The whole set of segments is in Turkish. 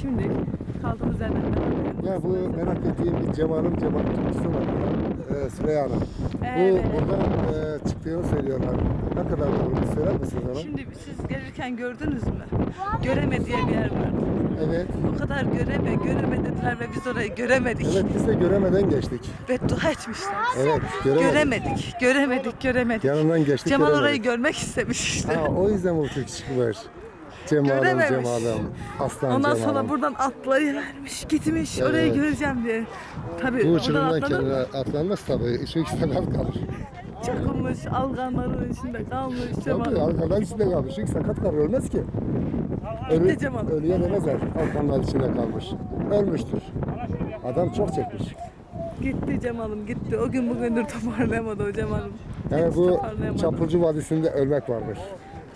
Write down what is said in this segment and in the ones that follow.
Şimdi kaldığımız yerden devam edelim. Ya bu merak ettiğim bir Cemal'ın Cemal türküsü var. Ee, Süreyya Hanım. Evet. Bu buradan e, çıktığını söylüyorlar. Ne kadar doğru bir söyler misiniz ona? Şimdi siz gelirken gördünüz mü? Göreme diye bir yer var. Evet. O kadar göreme, göreme dediler ve biz orayı göremedik. Evet biz de göremeden geçtik. Beddua etmişler. Evet göremedik. Göremedik, göremedik, göremedik. Yanından geçtik Cemal göremedik. orayı görmek istemiş işte. Ha, o yüzden bu türkü çıkmış. Cemal'ım Görememiş. Cemal'ım. Aslan Ondan Cemal'ım. sonra buradan atlayıvermiş, gitmiş. Orayı Evet. göreceğim diye. Tabii Bu oradan uçurumdan atladım. kendine atlanmaz tabii. İki sakat kalır. Çakılmış, alganların içinde kalmış Cemal. Tabii arkadan içinde kalmış. İki sakat kalır ölmez ki. Gitti Cemal. Ölüye demezler. Arkamlar içinde kalmış. Ölmüştür. Adam çok çekmiş. Gitti Cemal'im gitti. O gün bugündür toparlayamadı o Cemal'im. Yani Hiç bu toparlayamadı. Çapulcu Vadisi'nde ölmek varmış.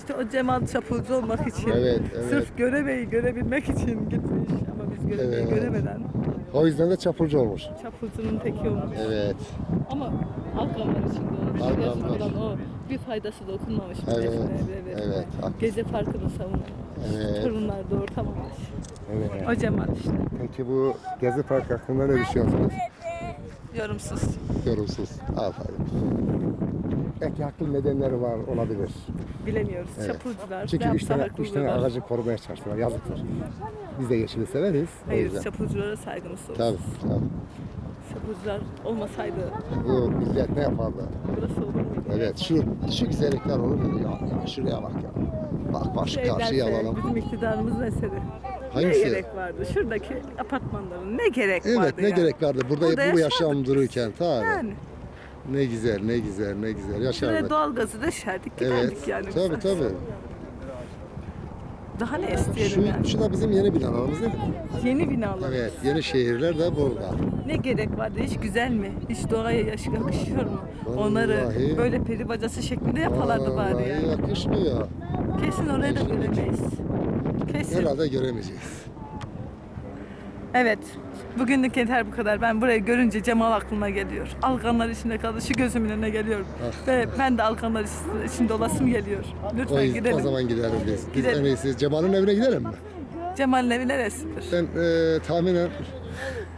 İşte o Cemal çapulcu olmak için. Evet, evet. Sırf göremeyi görebilmek için gitmiş. Ama biz göremeyi Evet. göremeden O yüzden de çapulcu olmuş. çapulcunun teki olmuş. Evet. Ama Alkanlar içinde olmuş. Alkanlar. Resmen o bir faydası dokunmamış. Evet, milletine, evet. Gece farkını savunmamış. Evet. Torunlar doğurtamamış. Evet. O Cemal işte. Peki bu Gezi Park hakkında ne düşünüyorsunuz? Yorumsuz. Yorumsuz. Aferin. Belki haklı nedenleri var olabilir. Bilemiyoruz. Evet. Çapulcular. Çünkü üç tane, üç tane ağacı korumaya çalıştılar. Yazıktır. Biz de yeşili severiz. Hayır, çapulculara saygımız sonsuz. Tabii, tabii. Çapulcular olmasaydı Bu millet ne yapardı? burası olur muydu? Evet, şu şu güzellikler olur mu? Ya, ya şuraya bak ya. Bak Şu karşıyı evlerse alalım. Bizim iktidarımız eseri. Hangisi? Ne gerek vardı? Şuradaki apartmanların ne gerek vardı Evet, ne yani? gerek vardı? Burada, Burada bu yaşam dururken tabii. Yani. Ne güzel, ne güzel, ne güzel Şuraya yaşardık. doğalgazı döşerdik giderdik Evet, yani. tabii tabii. Daha ne isteyelim Şu, yani? şu da bizim yeni binalarımız değil mi? Yeni binalar. Evet, yeni şehirler de burada. Ne gerek vardı? Hiç güzel mi? Hiç doğaya yaş yakışıyor mu? Onları Vallahi- böyle peri bacası şeklinde yaparlardı bari Vallahi yani. yakışmıyor. Kesin oraya da göremeyiz. Kesin. Herhalde göremeyeceğiz. Evet. Bugünlük yeter bu kadar. Ben burayı görünce Cemal aklıma geliyor. Alkanlar içinde kaldı. Şu gözümün önüne geliyor. Ve ben de alkanlar içinde olasım geliyor. O, Lütfen yüzden, gidelim. o zaman gidelim biz. Biz Gidelim. iyisi Cemal'in evine gidelim mi? Cemal'in evi neresidir? Ben e, tahminen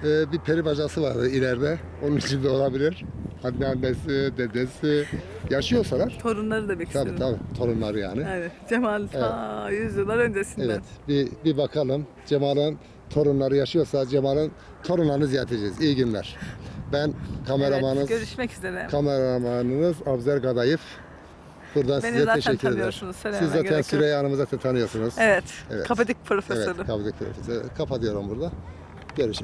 e, bir peri bacası vardı ileride. Onun içinde olabilir. Anneannesi, dedesi yaşıyorsalar. Torunları demek Tabii istiyorum. tabii torunları yani. Evet. Cemal ta yüzyıllar öncesinden. Evet. Bir, bir bakalım. Cemal'in torunları yaşıyorsa Cemal'in torunlarını ziyaret edeceğiz. İyi günler. Ben kameramanınız, Evet, görüşmek üzere. kameramanınız Abzer Gadayıf. Buradan Beni size zaten teşekkür ederim. tanıyorsunuz, Siz söylememe zaten gerek yok. Süreyya Hanım'ı zaten tanıyorsunuz. Evet. Evet. Kapadık profesörü. Evet. Kapatıyorum burada. Görüşürüz.